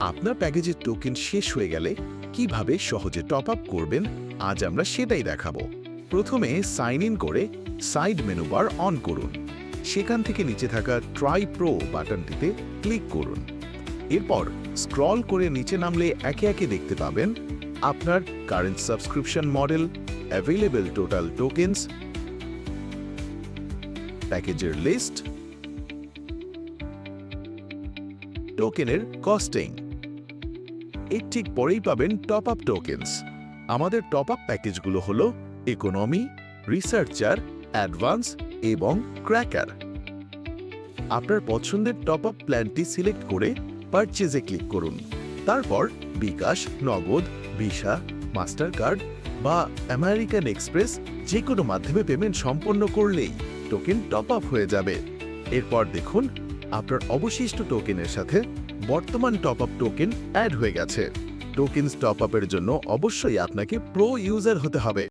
আপনার প্যাকেজের টোকেন শেষ হয়ে গেলে কীভাবে সহজে টপ আপ করবেন, আজ আমরা সেটাই দেখাবো। প্রথমে সাইন ইন করে সাইড মেনু বার অন করুন। সেখান থেকে নিচে থাকা ট্রাই প্রো বাটনটিতে ক্লিক করুন। এরপর স্ক্রল করে নিচে নামলে একে একে দেখতে পাবেন আপনার current subscription model available total tokens প্যাকেজের লিস্ট টোকেনের কস্টিং এর ঠিক পরেই পাবেন টপ আপ টোকেন্স আমাদের টপ আপ প্যাকেজগুলো হল ইকোনমি রিসার্চার অ্যাডভান্স এবং ক্র্যাকার আপনার পছন্দের টপ আপ প্ল্যানটি সিলেক্ট করে পারচেজে ক্লিক করুন। তারপর Bkash, Nagad, visa master card বা আমেরিকান এক্সপ্রেস যে কোনো মাধ্যমে পেমেন্ট সম্পন্ন করলেই টোকেন টপ আপ হয়ে যাবে। এরপর দেখুন আপনার অবশিষ্ট টোকেনের সাথে বর্তমান টপ আপ টোকেন অ্যাড হয়ে গেছে। টোকেন্স টপ আপের জন্য অবশ্যই আপনাকে প্রো ইউজার হতে হবে।